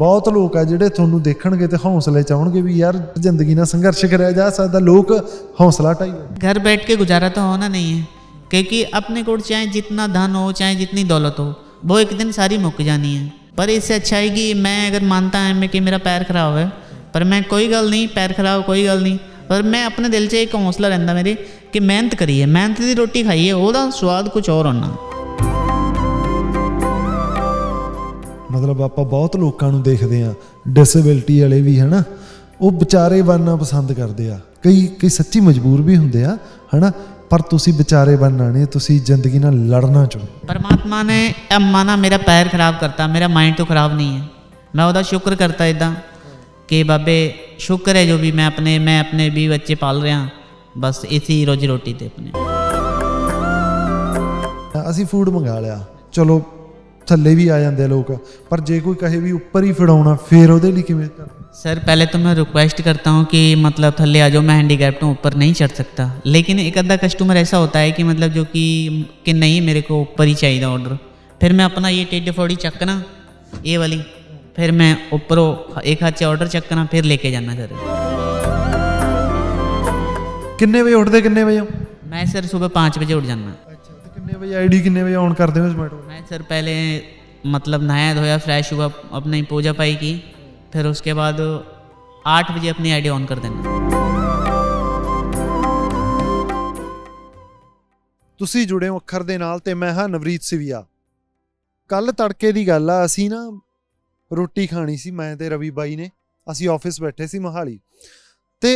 ਬਹੁਤ ਲੋਕ ਆ ਜਿਹੜੇ ਤੁਹਾਨੂੰ ਦੇਖਣਗੇ ਤੇ ਹੌਸਲੇ ਚਾਹਣਗੇ ਵੀ ਯਾਰ ਜ਼ਿੰਦਗੀ ਨਾਲ ਸੰਘਰਸ਼ ਕਰਿਆ ਜਾ ਸਕਦਾ ਲੋਕ ਹੌਸਲਾ ਢਾਈ घर बैठ के गुजारा तो होना नहीं है क्योंकि अपने को चाहे जितना धन हो चाहे जितनी दौलत हो वो एक दिन सारी मुक जानी है पर इससे अच्छा है कि मैं अगर मानता है मैं कि मेरा पैर खराब है पर मैं कोई गल नहीं पैर खराब कोई गल नहीं पर मैं अपने दिल 'ਚ ਇੱਕ ਹੌਸਲਾ ਰਹਿੰਦਾ ਮੇਰੇ ਕਿ ਮਿਹਨਤ ਕਰੀਏ ਮਿਹਨਤ ਦੀ ਰੋਟੀ ਖਾਈਏ ਉਹਦਾ ਸਵਾਦ ਕੁਝ ਹੋਰ ਹੋਣਾ ਮਤਲਬ ਆਪਾਂ ਬਹੁਤ ਲੋਕਾਂ ਨੂੰ ਦੇਖਦੇ ਆ ਡਿਸੇਬਿਲਟੀ ਵਾਲੇ ਵੀ ਹਨਾ? ਉਹ ਵਿਚਾਰੇ ਬਣਨਾ ਪਸੰਦ ਕਰਦੇ ਆ। ਕਈ ਕਈ ਸੱਚੀ ਮਜਬੂਰ ਵੀ ਹੁੰਦੇ ਆ ਹਨਾ? ਪਰ ਤੁਸੀਂ ਵਿਚਾਰੇ ਬਣਨਾ ਨਹੀਂ ਤੁਸੀਂ ਜ਼ਿੰਦਗੀ ਨਾਲ ਲੜਨਾ ਚਾਹੋ ਪਰਮਾਤਮਾ ਨੇ ਇਹ ਮਾਨਾ ਮੇਰਾ ਪੈਰ ਖਰਾਬ ਕਰਤਾ ਮੇਰਾ ਮਾਈਂਡ ਤੋਂ ਖਰਾਬ ਨਹੀਂ ਹੈ। ਮੈਂ ਉਹਦਾ ਸ਼ੁਕਰ ਕਰਤਾ ਇਦਾਂ ਕਿ ਬਾਬੇ ਸ਼ੁਕਰ ਹੈ ਜੋ ਵੀ ਮੈਂ ਆਪਣੇ ਮੈਂ ਆਪਣੇ ਵੀ ਬੱਚੇ ਪਾਲ ਰਿਹਾ। ਬਸ ਇਥੀ ਰੋਜੀ ਰੋਟੀ ਤੇ ਆਪਣੇ। ਅਸੀਂ ਫੂਡ ਮੰਗਾ ਲਿਆ। ਚਲੋ ਥੱਲੇ ਵੀ ਆ ਜਾਂਦੇ ਆ ਲੋਕ ਪਰ ਜੇ ਕੋਈ ਕਹੇ ਵੀ ਉੱਪਰ ਹੀ ਫੜਾਉਣਾ ਫੇਰ ਉਹਦੇ ਲਈ ਕਿਵੇਂ ਕਰ सर पहले तो मैं रिक्वेस्ट करता हूँ कि मतलब थल्ले आ जाओ मैं हैंडीकैप्ट हूँ ऊपर नहीं चढ़ सकता लेकिन एक अद्धा कस्टमर ऐसा होता है कि मतलब जो कि कि नहीं मेरे को ऊपर ही चाहिए ऑर्डर फिर मैं अपना ये टेढ़ी फोड़ी चकना ये वाली फिर मैं ऊपरों एक हाथ से ऑर्डर चकना फिर लेके जाना सर ਕਿੰਨੇ ਵਜੇ ਉੱਠਦੇ ਕਿੰਨੇ ਵਜੇ ਹੋ मैं सर सुबह पाँच बजे उठ जाना ਅੱਛਾ ਤੇ ਕਿੰਨੇ ਵਜੇ ਆਈਡੀ ਕਿੰਨੇ ਵਜੇ ਆਨ ਕਰਦੇ ਹੋ ਜ਼ੋਮੈਟੋ मैं सर पहले मतलब नहाया धोया फ्रेश हुआ अपनी पूजा पाई की फिर उसके बाद आठ बजे अपनी आईडी ऑन कर देना ਤੁਸੀਂ ਜੁੜੇ ਹੋ ਅੱਖਰ ਦੇ ਨਾਲ ਤੇ ਮੈਂ ਹਾਂ ਨਵਰੀਤ ਸਿਵਿਆ ਕੱਲ ਤੜਕੇ ਦੀ ਗੱਲ ਆ ਅਸੀਂ ਨਾ ਰੋਟੀ ਖਾਣੀ ਸੀ ਮੈਂ ਤੇ ਰਵੀ ਬਾਈ ਨੇ ਅਸੀਂ ਆਫਿਸ ਬੈਠੇ ਸੀ ਮੋਹਾਲੀ ਤੇ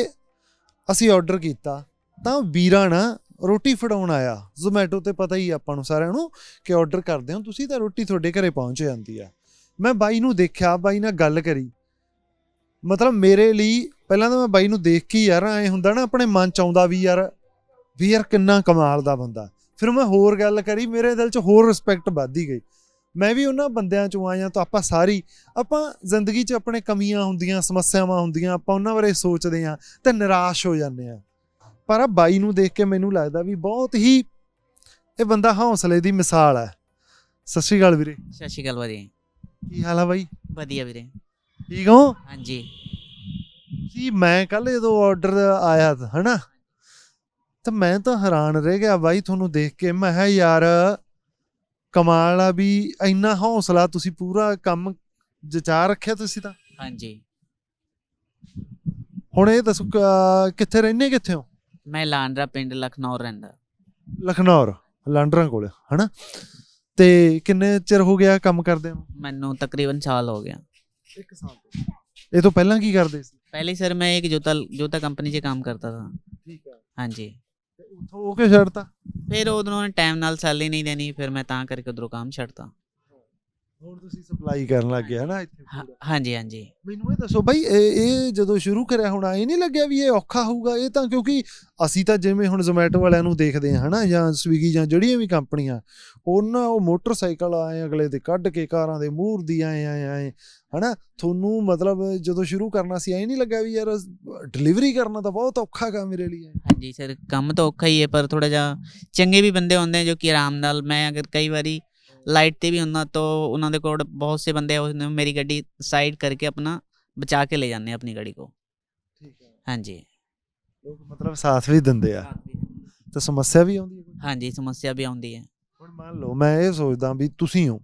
ਅਸੀਂ ਆਰਡਰ ਕੀਤਾ ਤਾਂ ਵੀਰਾ ਨਾ ਰੋਟੀ ਫੜਾਉਣ ਆਇਆ। ਜ਼ੋਮੈਟੋ ਤੇ ਪਤਾ ਹੀ ਆਪਾਂ ਨੂੰ ਸਾਰਿਆਂ ਨੂੰ ਕਿ ਆਰਡਰ ਕਰਦੇ ਹੋ, ਤੁਸੀਂ ਤਾਂ ਰੋਟੀ ਤੁਹਾਡੇ ਘਰੇ ਪਹੁੰਚ ਜਾਂਦੀ ਆ। ਮੈਂ ਬਾਈ ਨੂੰ ਦੇਖਿਆ, ਬਾਈ ਨਾਲ ਗੱਲ ਕਰੀ। ਮਤਲਬ ਮੇਰੇ ਲਈ ਪਹਿਲਾਂ ਤਾਂ ਮੈਂ ਬਾਈ ਨੂੰ ਦੇਖ ਕੇ ਹੀ ਯਾਰ, ਐ ਹੁੰਦਾ ਨਾ ਆਪਣੇ ਮਨ ਚ ਆਉਂਦਾ ਵੀ ਯਾਰ ਵੀ ਯਾਰ ਕਿੰਨਾ ਕਮਾਲ ਦਾ ਬੰਦਾ। ਫਿਰ ਮੈਂ ਹੋਰ ਗੱਲ ਕਰੀ, ਮੇਰੇ ਦਿਲ 'ਚ ਹੋਰ ਰਿਸਪੈਕਟ ਵੱਧਦੀ ਗਈ। ਮੈਂ ਵੀ ਉਹਨਾਂ ਬੰਦਿਆਂ 'ਚੋਂ ਆਇਆ ਤਾਂ ਆਪਾਂ ਸਾਰੀ, ਆਪਾਂ ਜ਼ਿੰਦਗੀ 'ਚ ਆਪਣੇ ਕਮੀਆਂ ਹੁੰਦੀਆਂ, ਸਮੱਸਿਆਵਾਂ ਹੁੰਦੀਆਂ, ਆਪਾਂ ਉਹਨਾਂ ਬਾਰੇ ਸੋਚਦੇ ਆ ਤੇ ਨਿਰਾਸ਼ ਹੋ ਜਾਂਦੇ ਆ ਪਰ ਆ ਬਾਈ ਨੂੰ ਦੇਖ ਕੇ ਮੈਨੂੰ ਲੱਗਦਾ ਵੀ ਬਹੁਤ ਹੀ ਇਹ ਬੰਦਾ ਹੌਸਲੇ ਦੀ ਮਿਸਾਲ ਹੈ। ਸਤਿ ਸ਼੍ਰੀ ਅਕਾਲ ਵੀਰੇ। ਸਤਿ ਸ਼੍ਰੀ ਅਕਾਲ ਭਾਜੀ। ਕੀ ਹਾਲ ਆ ਬਾਈ? ਵਧੀਆ ਵੀਰੇ। ਠੀਕ ਹੋ? ਹਾਂਜੀ। ਜੀ ਮੈਂ ਕੱਲ ਜਦੋਂ ਆਰਡਰ ਆਇਆ ਹਨਾ? ਤਾਂ ਮੈਂ ਤਾਂ ਹੈਰਾਨ ਰਹਿ ਗਿਆ ਬਾਈ ਤੁਹਾਨੂੰ ਦੇਖ ਕੇ। ਮੈਂ ਕਿਹਾ ਯਾਰ ਕਮਾਲ ਆ ਵੀ ਇੰਨਾ ਹੌਸਲਾ ਤੁਸੀਂ ਪੂਰਾ ਕੰਮ ਜਚਾ ਰੱਖਿਆ ਤੁਸੀਂ ਤਾਂ। ਹਾਂਜੀ। ਹੁਣ ਇਹ ਦੱਸੋ ਕਿੱਥੇ ਰਹਿੰਦੇ ਕਿੱਥੇ ਹੋ? ਮੈਂ ਲਾਂਡਰਾ ਪਿੰਡ ਲਖਨੌਰ ਰਹਿੰਦਾ ਲਖਨੌਰ ਲਾਂਡਰਾਂ ਕੋਲ ਹਨਾ ਤੇ ਕਿੰਨੇ ਚਿਰ ਹੋ ਗਿਆ ਕੰਮ ਕਰਦੇ ਨੂੰ ਮੈਨੂੰ ਤਕਰੀਬਨ ਸਾਲ ਹੋ ਗਿਆ 1 ਸਾਲ ਇਹ ਤੋਂ ਪਹਿਲਾਂ ਕੀ ਕਰਦੇ ਸੀ पहले सर मैं एक जूता जूता कंपनी से काम करता था ਠੀਕ ਆ हाँ जी ਤੇ ਉੱਥੋਂ ਹੋ ਕੇ ਛੱਡਤਾ फिर उन्होंने टाइम नाल सैलरी नहीं देनी फिर मैं ਤਾਂ करके उधरों काम छड़ता ਹੁਣ ਤੁਸੀਂ ਸਪਲਾਈ ਕਰਨ ਲੱਗ ਗਏ ਹਨਾ ਇੱਥੇ ਹਾਂਜੀ ਹਾਂਜੀ। ਮੈਨੂੰ ਇਹ ਦੱਸੋ ਬਾਈ ਇਹ ਇਹ ਜਦੋਂ ਸ਼ੁਰੂ ਕਰਿਆ ਹੋਣਾ ਇਹ ਨਹੀਂ ਲੱਗਿਆ ਵੀ ਇਹ ਔਖਾ ਹੋਊਗਾ? ਇਹ ਤਾਂ ਕਿਉਂਕਿ ਅਸੀਂ ਤਾਂ ਜਿਵੇਂ ਹੁਣ ਜ਼ੋਮੈਟੋ ਵਾਲਿਆਂ ਨੂੰ ਦੇਖਦੇ ਹਾਂ ਹਨਾ ਜਾਂ ਸਵੀਗੀ ਜਾਂ ਜਿਹੜੀਆਂ ਵੀ ਕੰਪਨੀਆਂ ਉਹਨਾਂ ਉਹ ਮੋਟਰਸਾਈਕਲ ਆਏ ਅਗਲੇ ਦੇ ਕੱਢ ਕੇ ਕਾਰਾਂ ਦੇ ਮੂਹਰ ਦੀ ਆਏ ਆਏ ਆਏ ਹਨਾ ਤੁਹਾਨੂੰ ਮਤਲਬ ਜਦੋਂ ਸ਼ੁਰੂ ਕਰਨਾ ਸੀ ਇਹ ਨਹੀਂ ਲੱਗਿਆ ਵੀ ਯਾਰ ਡਿਲੀਵਰੀ ਕਰਨਾ ਤਾਂ ਬਹੁਤ ਔਖਾ ਕੰਮ ਮੇਰੇ ਲਈ। ਹੈ ਹਾਂਜੀ ਸਰ ਕੰਮ ਤਾਂ ਔਖਾ ਹੀ ਹੈ ਪਰ ਥੋੜਾ ਜਿਹਾ ਚੰਗੇ ਵੀ ਬੰਦੇ ਹੁੰਦੇ ਜੋ ਕਿ ਆਰਾਮ ਨਾਲ ਮੈਂ ਅਗਰ ਕਈ ਵਾਰੀ ਲਾਈਟ ਤੇ ਵੀ ਹੁੰਦਾ ਤਾਂ ਉਹਨਾਂ ਦੇ ਕੋਲ ਬਹੁਤ ਸੇ ਬੰਦੇ ਉਹਨੇ ਮੇਰੀ ਗੱਡੀ ਸਾਈਡ ਕਰਕੇ ਆਪਣਾ ਬਚਾ ਕੇ ਲੈ ਜਾਂਦੇ ਆ ਆਪਣੀ ਗੱਡੀ ਕੋ ਠੀਕ ਹੈ ਹਾਂਜੀ ਲੋਕ ਮਤਲਬ ਸਾਥ ਵੀ ਦਿੰਦੇ ਆ ਤਾਂ ਸਮੱਸਿਆ ਵੀ ਆਉਂਦੀ ਹੈ ਹਾਂਜੀ ਸਮੱਸਿਆ ਵੀ ਆਉਂਦੀ ਹੈ ਹੁਣ ਮੰਨ ਲਓ ਮੈਂ ਇਹ ਸੋਚਦਾ ਵੀ ਤੁਸੀਂ ਹੋ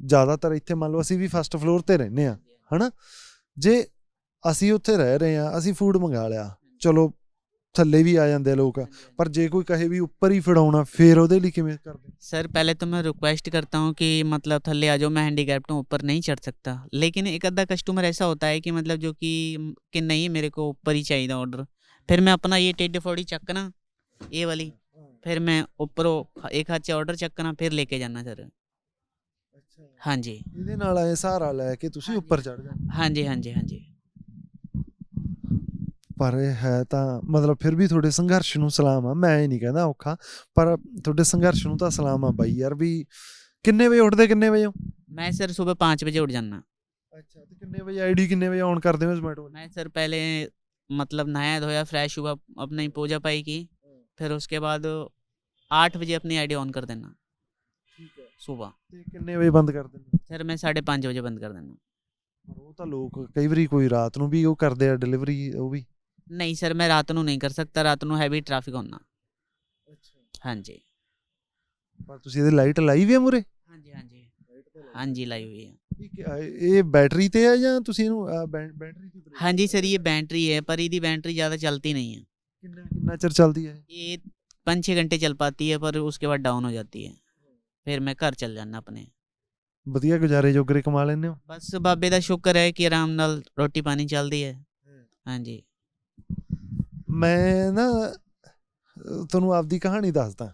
ਜ਼ਿਆਦਾਤਰ ਇੱਥੇ ਮੰਨ ਲਓ ਅਸੀਂ ਵੀ ਫਸਟ ਫਲੋਰ ਤੇ ਰਹਿੰਦੇ ਆ ਹਨਾ ਜੇ ਅਸੀਂ ਉੱਥੇ ਰਹਿ ਰਹੇ ਆ ਅਸੀਂ ਫੂਡ ਮੰਗਾ ਲਿਆ ਚਲੋ ਥੱਲੇ ਵੀ ਆ ਜਾਂਦੇ ਆ ਲੋਕ ਪਰ ਜੇ ਕੋਈ ਕਹੇ ਵੀ ਉੱਪਰ ਹੀ ਫੜਾਉਣਾ ਫੇਰ ਉਹਦੇ ਲਈ ਕਿਵੇਂ ਕਰਦੇ सर पहले तो मैं रिक्वेस्ट करता हूँ कि मतलब थल्ले आ जाओ मैं हैंडीकैप्ट हूँ ऊपर नहीं चढ़ सकता लेकिन एक अद्धा कस्टमर ऐसा होता है कि मतलब जो कि कि नहीं मेरे को ऊपर ही चाहिए ऑर्डर फिर मैं अपना ये टेढ़ी फोड़ी चकना ये वाली फिर मैं ऊपरों एक हाथ से ऑर्डर चकना फिर लेके जाना सर हाँ जी ਇਹਦੇ ਨਾਲ ਐ ਸਹਾਰਾ ਲੈ ਕੇ ਤੁਸੀਂ ਉੱਪਰ ਚੜ ਜਾਂਦੇ हाँ जी हाँ जी हाँ जी ਪਰ ਇਹ ਹੈ ਤਾਂ ਮਤਲਬ ਫਿਰ ਵੀ ਤੁਹਾਡੇ ਸੰਘਰਸ਼ ਨੂੰ ਸਲਾਮ ਆ ਮੈਂ ਇਹ ਨਹੀਂ ਕਹਿੰਦਾ ਔਖਾ ਪਰ ਤੁਹਾਡੇ ਸੰਘਰਸ਼ ਨੂੰ ਤਾਂ ਸਲਾਮ ਆ ਬਾਈ ਯਾਰ ਵੀ ਕਿੰਨੇ ਵਜੇ ਉੱਠਦੇ ਕਿੰਨੇ ਵਜੇ ਹੋ मैं सर सुबह पाँच बजे उठ जाना ਅੱਛਾ ਤੇ ਕਿੰਨੇ ਵਜੇ ਆਈਡੀ ਕਿੰਨੇ ਵਜੇ ਆਨ ਕਰਦੇ ਹੋ ਜ਼ੋਮੈਟੋ मैं सर पहले मतलब नहाया धोया फ्रेश हुआ अपनी पूजा पाई की फिर उसके बाद आठ बजे अपनी आईडी ऑन कर देना ਠੀਕ ਹੈ सुबह ਤੇ ਕਿੰਨੇ ਵਜੇ ਬੰਦ ਕਰ ਦਿੰਦੇ सर मैं साढ़े पाँच बजे बंद कर देना ਪਰ ਉਹ ਤਾਂ ਲੋਕ ਕਈ ਵਾਰੀ ਕੋਈ ਰਾਤ ਨੂੰ ਵੀ ਉਹ ਕਰਦੇ ਆ ਡਿਲੀਵਰੀ ਉਹ ਵੀ ਨਹੀਂ ਸਰ ਮੈਂ ਰਾਤ ਨੂੰ ਨਹੀਂ ਕਰ ਸਕਦਾ ਰਾਤ ਨੂੰ ਹੈਵੀ ਟ੍ਰੈਫਿਕ ਹੁੰਦਾ ਹਾਂਜੀ ਪਰ ਤੁਸੀਂ ਇਹਦੇ ਲਾਈਟ ਲਾਈ ਵੀ ਆ ਮੂਰੇ ਹਾਂਜੀ ਹਾਂਜੀ ਹਾਂਜੀ ਲਾਈ हुई है ਇਹ ਬੈਟਰੀ ਤੇ ਆ ਜਾਂ ਤੁਸੀਂ ਇਹਨੂੰ ਅਹ, ਬੈ- ਬੈਟਰੀ ਤੇ break हाँ जी सर ये बैटरी है पर इसकी बैटरी ज़्यादा चलती नहीं है ਕਿੰਨਾ ਕਿੰਨਾ ਚਿਰ ਚੱਲਦੀ ਹੈ ਇਹ? ये पाँच छः घंटे चल पाती है पर उसके बाद डाउन हो जाती है फिर मैं घर चल जाना अपने ਵਧੀਆ ਗੁਜ਼ਾਰੇ ਜੋਗਰੇ ਕਮਾ ਲੈਂਦੇ ਹੋ बस बाबे का शुक्र है कि आराम नाल रोटी पानी चलती है हाँ जी ਮੈਂ ਨਾ ਤੁਹਾਨੂੰ ਆਪਦੀ ਕਹਾਣੀ ਦੱਸਦਾ।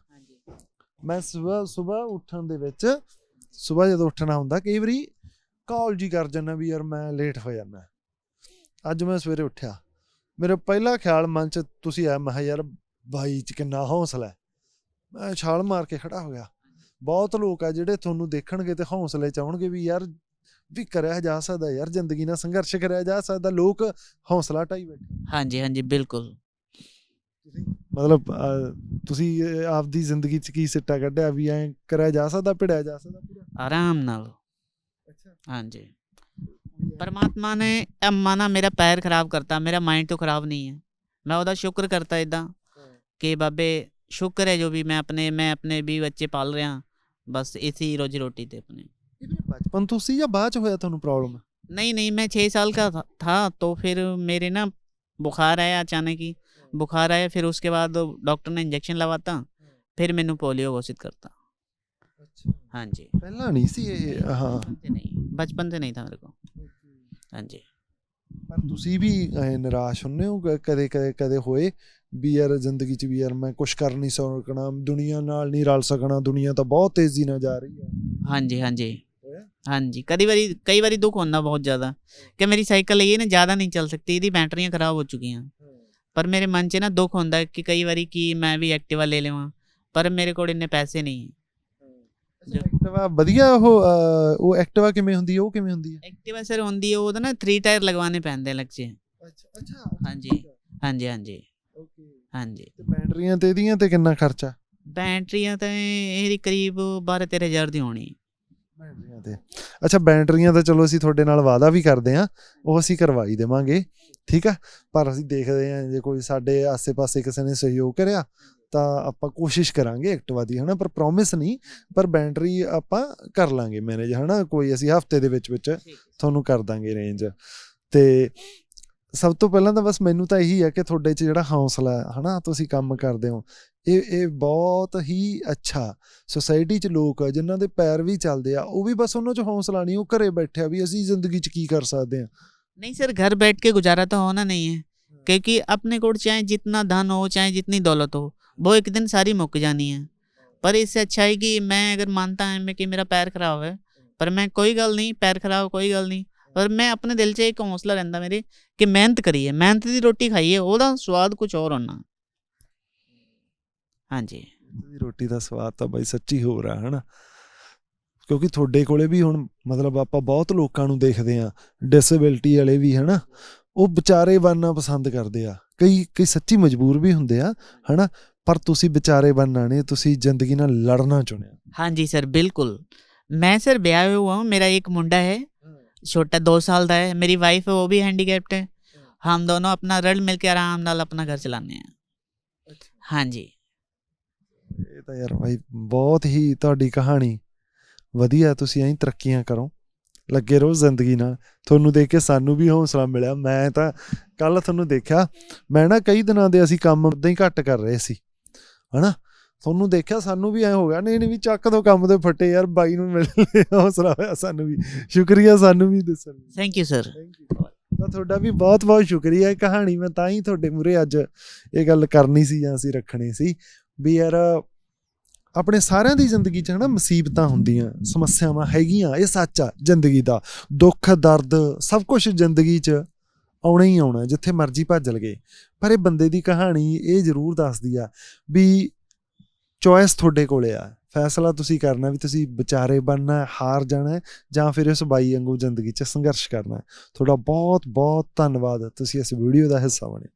ਮੈਂ ਸਵੇਰ ਸਵੇਰ ਉੱਠਣ ਦੇ ਵਿੱਚ ਸਵੇਰ ਜਦੋਂ ਉੱਠਣਾ ਹੁੰਦਾ ਕਈ ਵਾਰੀ ਕਾਲ ਜੀ ਕਰ ਜੰਨਾ ਵੀ ਯਾਰ ਮੈਂ ਲੇਟ ਹੋ ਜਾਣਾ ਅੱਜ ਮੈਂ ਸਵੇਰੇ ਉੱਠਿਆ। ਮੇਰਾ ਪਹਿਲਾ ਖਿਆਲ ਮਨ ਚ ਤੁਸੀਂ ਆ ਮੈਂ ਯਾਰ ਬਾਈ ਚ ਕਿੰਨਾ ਹੌਸਲਾ ਮੈਂ ਛਾਲ ਮਾਰ ਕੇ ਖੜਾ ਹੋ ਗਿਆ। ਬਹੁਤ ਲੋਕ ਆ ਜਿਹੜੇ ਤੁਹਾਨੂੰ ਦੇਖਣਗੇ ਤੇ ਹੌਸਲੇ ਚ ਆਉਣਗੇ ਵੀ ਯਾਰ ਵੀ ਕਰਿਆ ਜਾ ਸਕਦਾ ਯਾਰ ਜ਼ਿੰਦਗੀ ਨਾਲ ਸੰਘਰਸ਼ ਕਰਿਆ ਜਾ ਸਕਦਾ ਲੋਕ ਹੌਸਲਾ ਟਾਈ ਬੈਠੇ। ਹਾਂਜੀ ਹਾਂਜੀ ਬਿਲਕੁਲ। ਮਤਲਬ ਅਹ, ਤੁਸੀਂ ਅਹ, ਆਪਦੀ ਜ਼ਿੰਦਗੀ ਚ ਕੀ ਸਿੱਟਾ ਕੱਢਿਆ ਵੀ ਐ ਕਰਿਆ ਜਾ ਸਕਦਾ ਭਿੜਿਆ ਜਾ ਸਕਦਾ ਪੂਰਾ आराम नाल ਅੱਛਾ हाँ जी परमात्मा ने अम्मा ना मेरा पैर खराब करता मेरा माइंड तो खराब नहीं है मैं ਉਹਦਾ ਸ਼ੁਕਰ ਕਰਤਾ ਇਦਾਂ ਕਿ ਬਾਬੇ ਸ਼ੁਕਰ ਹੈ ਜੋ ਵੀ ਮੈਂ ਆਪਣੇ ਮੈਂ ਆਪਣੇ ਵੀ ਬੱਚੇ ਪਾਲ ਰਿਹਾ ਬਸ ਇਸੀ ਰੋਜੀ ਰੋਟੀ ਤੇ अपने ਇਹ ਵੀਰੇ ਬਚਪਨ ਤੋਂ ਸੀ ਜਾਂ ਬਾਅਦ ਚ ਹੋਇਆ ਤੁਹਾਨੂੰ ਪ੍ਰੋਬਲਮ नहीं नहीं मैं छः साल का था, था तो फिर मेरे ना बुखार आया अचानक ਬੁਖਾਰ ਆਇਆ ਫਿਰ ਉਸਕੇ ਬਾਅਦ ਡਾਕਟਰ ਨੇ ਇੰਜੈਕਸ਼ਨ ਲਵਾਤਾ ਫਿਰ ਮੈਨੂੰ ਪੋਲੀਓ ਘੋਸ਼ਿਤ ਕਰਤਾ ਹਾਂਜੀ ਪਹਿਲਾਂ ਨਹੀਂ ਸੀ ਇਹ ਹਾਂ ਬਚਪਨ ਤੋਂ ਨਹੀਂ ਥਾ ਮੇਰੇ ਕੋ ਹਾਂਜੀ ਪਰ ਤੁਸੀਂ ਵੀ ਨਿਰਾਸ਼ ਹੁੰਨੇ ਹੋ ਕਦੇ ਕਦੇ ਕਦੇ ਹੋਏ ਵੀ ਯਾਰ ਜ਼ਿੰਦਗੀ 'ਚ ਵੀ ਯਾਰ ਮੈਂ ਕੁਝ ਕਰ ਨਹੀਂ ਸਕਣਾ ਦੁਨੀਆ ਨਾਲ ਨਹੀਂ ਰਲ ਸਕਣਾ ਦੁਨੀਆ ਤਾਂ ਬਹੁਤ ਤੇਜ਼ੀ ਨਾਲ ਜਾ ਰਹੀ ਹੈ ਹਾਂਜੀ ਹਾਂਜੀ ਹਾਂਜੀ ਕਦੀ ਵਾਰੀ ਕਈ ਵਾਰੀ ਦੁੱਖ ਹੁੰਦਾ ਬਹੁਤ ਜ਼ਿਆਦਾ ਕਿ ਮੇਰੀ ਸਾਈਕਲ ਇਹ ਨਾ ਜ਼ਿਆਦਾ ਨਹੀਂ ਚੱਲ ਸਕਦੀ ਇਹਦੀ ਬੈਟਰੀਆਂ ਖਰਾਬ ਹੋ ਚੁੱਕੀਆਂ ਪਰ ਮੇਰੇ ਮਨ 'ਚ ਨਾ ਦੁੱਖ ਹੁੰਦਾ ਕਿ ਕਈ ਵਾਰੀ ਕਿ ਮੈਂ ਵੀ ਐਕਟਿਵਾ ਲੈ ਲਵਾਂ ਪਰ ਮੇਰੇ ਕੋਲ ਇੰਨੇ ਪੈਸੇ ਨਹੀਂ ਐਕਟਿਵਾ ਵਧੀਆ ਉਹ ਉਹ ਐਕਟਿਵਾ ਕਿਵੇਂ ਹੁੰਦੀ ਹੈ ਉਹ ਕਿਵੇਂ ਹੁੰਦੀ ਹੈ? ਐਕਟਿਵਾ ਸਰ ਹੁੰਦੀ ਹੈ ਉਹਦਾ ਨਾ 3 ਟਾਇਰ ਲਗਵਾਉਣੇ ਪੈਂਦੇ ਲੱਗ ਜੇ ਅੱਛਾ ਅੱਛਾ। ਹਾਂਜੀ ਹਾਂਜੀ ਹਾਂਜੀ। ਓਕੇ। ਹਾਂਜੀ। ਤੇ ਬੈਟਰੀਆਂ ਤੇ ਇਹਦੀਆਂ ਤੇ ਕਿੰਨਾ ਖਰਚਾ? ਬੈਟਰੀਆਂ ਤਾਂ ਇਹਦੀ ਕਰੀਬ 12 13 ਹਜ਼ਾਰ ਦੀ ਹੋਣੀ। ਬੈਟਰੀਆਂ ਤੇ। ਅੱਛਾ ਬੈਟਰੀਆਂ ਤਾਂ ਚਲੋ ਅਸੀਂ ਤੁਹਾਡੇ ਨਾਲ ਵਾਅਦਾ ਵੀ ਕਰਦੇ ਆ ਉਹ ਅਸੀਂ ਕਰਵਾਈ ਦੇਵਾਂਗੇ ਠੀਕ ਆ? ਪਰ ਅਸੀਂ ਦੇਖਦੇ ਆ ਜੇ ਕੋਈ ਸਾਡੇ ਆਸੇ-ਪਾਸੇ ਕਿਸੇ ਨੇ ਸਹਿਯੋਗ ਕਰਿਆ ਤਾਂ ਆਪਾਂ ਕੋਸ਼ਿਸ਼ ਕਰਾਂਗੇ ਐਕਟਿਵਾ ਦੀ ਹਨਾ? ਪਰ ਪ੍ਰੋਮਿਸ ਨਹੀਂ ਪਰ ਬੈਟਰੀ ਆਪਾਂ ਕਰ ਲਾਂਗੇ ਮੈਨੇਜ ਹਨਾ? ਕੋਈ ਅਸੀਂ ਹਫ਼ਤੇ ਦੇ ਵਿੱਚ ਵਿੱਚ ਤੁਹਾਨੂੰ ਕਰ ਦਾਂਗੇ ਰੇਂਜ ਤੇ ਸਭ ਤੋਂ ਪਹਿਲਾਂ ਤਾਂ ਬਸ ਮੈਨੂੰ ਤਾਂ ਇਹੀ ਹੈ ਕਿ ਤੁਹਾਡੇ 'ਚ ਜਿਹੜਾ ਹੌਸਲਾ ਹੈ ਹਨਾ? ਤੁਸੀਂ ਕੰਮ ਕਰਦੇ ਹੋ ਇਹ ਇਹ ਬਹੁਤ ਹੀ ਅੱਛਾ ਸੋਸਾਇਟੀ 'ਚ ਲੋਕ ਆ ਜਿਨ੍ਹਾਂ ਦੇ ਪੈਰ ਵੀ ਚੱਲਦੇ ਆ ਉਹ ਵੀ ਬਸ ਉਹਨਾਂ 'ਚ ਹੌਸਲਾ ਨਹੀਂ ਉਹ ਘਰੇ ਬੈਠਿਆ ਵੀ ਅਸੀਂ ਜ਼ਿੰਦਗੀ 'ਚ ਕੀ ਕਰ ਸਕਦੇ ਆ नहीं सर घर बैठ के गुजारा तो होना नहीं है क्योंकि अपने को चाहे जितना धन हो चाहे जितनी दौलत हो वो एक दिन सारी मुक जानी है पर इससे अच्छा है कि मैं अगर मानता है मैं कि मेरा पैर खराब है पर मैं कोई गल नहीं पैर खराब कोई गल नहीं पर मैं अपने दिल 'ਚ ਇੱਕ ਹੌਸਲਾ ਰਹਿੰਦਾ ਮੇਰੇ ਕਿ ਮਿਹਨਤ ਕਰੀਏ ਮਿਹਨਤ ਦੀ ਰੋਟੀ ਖਾਈਏ ਉਹਦਾ ਸਵਾਦ ਕੁਝ ਹੋਰ ਹੋਣਾ ਹਾਂਜੀ ਦੀ ਰੋਟੀ ਦਾ ਸਵਾਦ ਤਾਂ ਬਾਈ ਸੱਚੀ ਹੋ ਰਿਹਾ ਹਨਾ ਕਿਉਂਕਿ ਤੁਹਾਡੇ ਕੋਲੇ ਵੀ ਹੁਣ ਮਤਲਬ ਆਪਾਂ ਬਹੁਤ ਲੋਕਾਂ ਨੂੰ ਦੇਖਦੇ ਆ ਡਿਸੇਬਿਲਟੀ ਵਾਲੇ ਵੀ ਹਨਾ ਉਹ ਵਿਚਾਰੇ ਬਣਨਾ ਪਸੰਦ ਕਰਦੇ ਆ ਕਈ ਕਈ ਸੱਚੀ ਮਜਬੂਰ ਵੀ ਹੁੰਦੇ ਆ ਹਨਾ ਪਰ ਤੁਸੀਂ ਵਿਚਾਰੇ ਬਣਨਾ ਨਹੀਂ ਤੁਸੀਂ ਜ਼ਿੰਦਗੀ ਨਾਲ ਲੜਨਾ ਚੁਣਿਆ हाँ जी सर बिल्कुल मैं सर ब्याह हुआ हूँ मेरा एक मुंडा है छोटा दो साल का है मेरी वाइफ है वो भी हैंडीकैप्ड है हम दोनों अपना रल मिल के आराम नाल अपना घर चलाने हैं हाँ जी ਇਹ ਤਾਂ ਯਾਰ ਭਾਈ ਬਹੁਤ ਹੀ ਤੁਹਾਡੀ ਕਹਾਣੀ ਵਧੀਆ ਤੁਸੀਂ ਐਂ ਤਰੱਕੀਆਂ ਕਰੋ। ਲੱਗੇ ਰਹੋ ਜ਼ਿੰਦਗੀ ਨਾਲ। ਤੁਹਾਨੂੰ ਦੇਖ ਕੇ ਸਾਨੂੰ ਵੀ ਹੌਸਲਾ ਮਿਲਿਆ। ਮੈਂ ਤਾਂ ਕੱਲ ਤੁਹਾਨੂੰ ਦੇਖਿਆ ਮੈਂ ਨਾ ਕਈ ਦਿਨਾਂ ਦੇ ਅਸੀਂ ਕੰਮ ਉਦਾਂ ਹੀ ਘੱਟ ਕਰ ਰਹੇ ਸੀ। ਹਨਾ? ਤੁਹਾਨੂੰ ਦੇਖਿਆ ਸਾਨੂੰ ਵੀ ਐ ਹੋ ਗਿਆ ਨਹੀਂ ਨਹੀਂ ਵੀ ਚੱਕ ਦੋ ਕੰਮ ਦੇ ਫੱਟੇ ਯਾਰ ਬਾਈ ਨੂੰ ਮਿਲ ਲਿਆ ਹੌਸਲਾ ਹੋਇਆ ਸਾਨੂੰ ਵੀ। ਸ਼ੁਕਰੀਆ ਸਾਨੂੰ ਵੀ ਦੱਸਣ ਲਈ। ਥੈਂਕ ਯੂ ਸਰ ਤਾਂ ਤੁਹਾਡਾ ਵੀ ਬਹੁਤ ਬਹੁਤ ਸ਼ੁਕਰੀਆ। ਇਹ ਕਹਾਣੀ ਮੈਂ ਤਾਂ ਹੀ ਤੁਹਾਡੇ ਮੂਰੇ ਅੱਜ ਇਹ ਗੱਲ ਕਰਨੀ ਸੀ ਜਾਂ ਅਸੀਂ ਰੱਖਣੀ ਸੀ। ਵੀ ਯਾਰ, ਆਪਣੇ ਸਾਰਿਆਂ ਦੀ ਜ਼ਿੰਦਗੀ 'ਚ ਹਨਾ ਮੁਸੀਬਤਾਂ ਹੁੰਦੀਆਂ, ਸਮੱਸਿਆਵਾਂ ਹੈਗੀਆਂ, ਇਹ ਸੱਚ ਆ ਜ਼ਿੰਦਗੀ ਦਾ। ਦੁੱਖ, ਦਰਦ, ਸਭ ਕੁਝ ਜ਼ਿੰਦਗੀ 'ਚ ਆਉਣਾ ਹੀ ਆਉਣਾ, ਜਿੱਥੇ ਮਰਜ਼ੀ ਭੱਜ ਲਗੇ। ਪਰ ਇਹ ਬੰਦੇ ਦੀ ਕਹਾਣੀ ਇਹ ਜ਼ਰੂਰ ਦੱਸਦੀ ਆ ਵੀ ਚੋਇਸ ਤੁਹਾਡੇ ਕੋਲੇ ਆ। ਫੈਸਲਾ ਤੁਸੀਂ ਕਰਨਾ ਵੀ ਤੁਸੀਂ ਵਿਚਾਰੇ ਬਣਨਾ, ਹਾਰ ਜਾਣਾ, ਜਾਂ ਫਿਰ ਇਸ ਬਾਈ ਵਾਂਗੂ ਜ਼ਿੰਦਗੀ 'ਚ ਸੰਘਰਸ਼ ਕਰਨਾ। ਤੁਹਾਡਾ ਬਹੁਤ ਬਹੁਤ ਧੰਨਵਾਦ। ਤੁਸੀਂ ਇਸ ਵੀਡੀਓ ਦਾ ਹਿੱਸਾ ਬਣੇ।